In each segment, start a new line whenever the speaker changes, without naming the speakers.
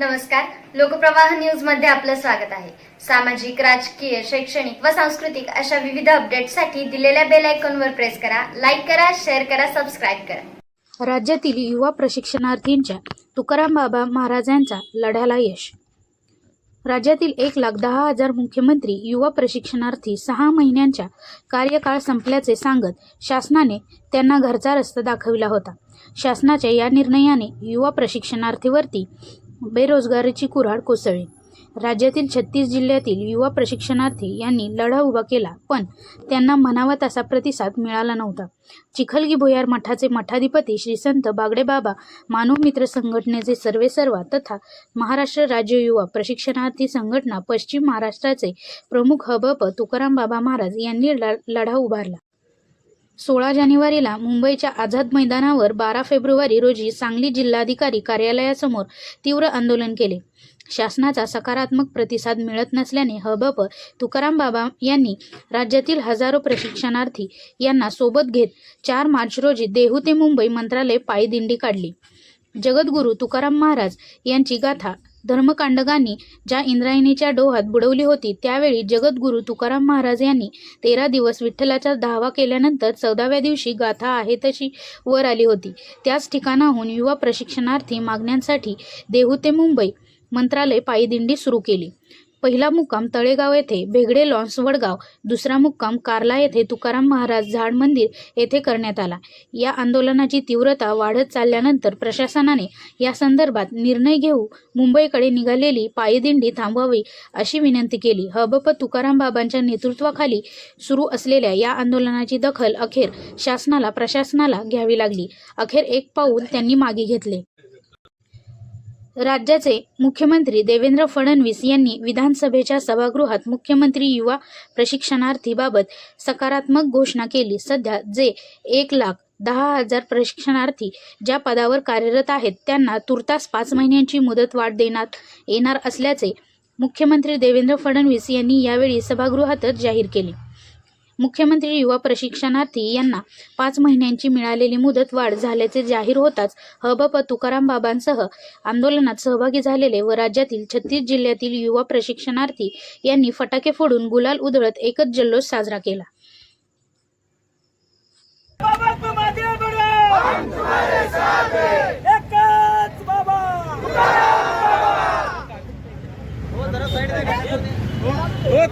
नमस्कार. लोकप्रवाह न्यूजमध्ये आपलं स्वागत आहे. सामाजिक राजकीय शैक्षणिक व सांस्कृतिक अशा विविध अपडेटसाठी दिलेल्या बेल आयकॉनवर प्रेस करा लाईक करा शेअर करा सबस्क्राईब करा.
राज्यातील युवा प्रशिक्षणार्थींच्या तुकाराम बाबा महाराजांचा लढ्याला यश. राज्यातील एक लाख दहा हजार मुख्यमंत्री युवा प्रशिक्षणार्थी सहा महिन्यांच्या कार्यकाळ संपल्याचे सांगत शासनाने त्यांना घरचा रस्ता दाखविला होता. शासनाच्या या निर्णयाने युवा प्रशिक्षणार्थीवरती बेरोजगारीची कुऱ्हाड कोसळली. राज्यातील छत्तीस जिल्ह्यातील युवा प्रशिक्षणार्थी यांनी लढा उभा केला पण त्यांना म्हणावा तसा प्रतिसाद मिळाला नव्हता. चिखलगी भुयार मठाचे मठाधिपती श्री संत बागडेबाबा मानव मित्र संघटनेचे सर्वेसर्वा तथा महाराष्ट्र राज्य युवा प्रशिक्षणार्थी संघटना पश्चिम महाराष्ट्राचे प्रमुख हबप तुकाराम बाबा महाराज यांनी लढा उभारला. सोळा जानेवारीला मुंबईच्या आझाद मैदानावर बारा फेब्रुवारी रोजी सांगली जिल्हाधिकारी कार्यालयासमोर तीव्र आंदोलन केले. शासनाचा सकारात्मक प्रतिसाद मिळत नसल्याने हबप तुकाराम बाबा यांनी राज्यातील हजारो प्रशिक्षणार्थी यांना सोबत घेत चार मार्च रोजी देहू ते मुंबई मंत्रालय पायदिंडी काढली. जगद्गुरू तुकाराम महाराज यांची गाथा धर्मकांडगांनी ज्या इंद्रायणीच्या डोहात बुडवली होती त्यावेळी जगद्गुरू तुकाराम महाराज यांनी तेरा दिवस विठ्ठलाचा धावा केल्यानंतर चौदाव्या दिवशी गाथा आहे तशी वर आली होती. त्याच ठिकाणाहून युवा प्रशिक्षणार्थी मागण्यांसाठी देहू ते मुंबई मंत्रालय पायी दिंडी सुरू केली. पहिला मुक्काम तळेगाव येथे भेगडे लॉन्स वडगाव दुसरा मुक्काम कार्ला येथे तुकाराम महाराज झाड मंदिर येथे करण्यात आला. या आंदोलनाची तीव्रता वाढत चालल्यानंतर प्रशासनाने या संदर्भात निर्णय घेऊ मुंबईकडे निघालेली पायदिंडी थांबवावी अशी विनंती केली. हबप तुकाराम बाबांच्या नेतृत्वाखाली सुरू असलेल्या या आंदोलनाची दखल अखेर शासनाला प्रशासनाला घ्यावी लागली. अखेर एक पाऊल त्यांनी मागे घेतले. राज्याचे मुख्यमंत्री देवेंद्र फडणवीस यांनी विधानसभेच्या सभागृहात मुख्यमंत्री युवा प्रशिक्षणार्थीबाबत सकारात्मक घोषणा केली. सध्या जे एक लाख दहा हजार प्रशिक्षणार्थी ज्या पदावर कार्यरत आहेत त्यांना तुर्तास पाच महिन्यांची मुदत वाढ देण्यात येणार असल्याचे मुख्यमंत्री देवेंद्र फडणवीस यांनी यावेळी सभागृहातच जाहीर केले. मुख्यमंत्री युवा प्रशिक्षणार्थी यांना पाच महिन्यांची मिळालेली मुदत वाढ झाल्याचे जाहीर होताच हबप तुकाराम बाबांसह आंदोलनात सहभागी झालेले व राज्यातील छत्तीस जिल्ह्यातील युवा प्रशिक्षणार्थी यांनी फटाके फोडून गुलाल उधळत एकच जल्लोष साजरा केला.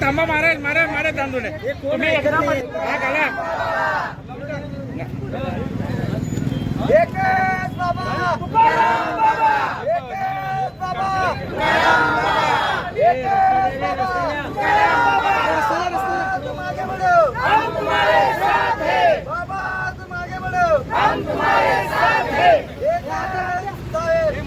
थांबा महाराज महाराज महाराज तांदूळ तुम्ही एकदा हा घाला
एकच बाबा तुकाराम बाबा एकच बाबा तुकाराम बाबा एकच बाबा तुकाराम बाबा तुम आगे बढ़ो हम तुम्हारे साथ हैं बाबा तुम आगे बढ़ो हम तुम्हारे साथ हैं एकच साहेब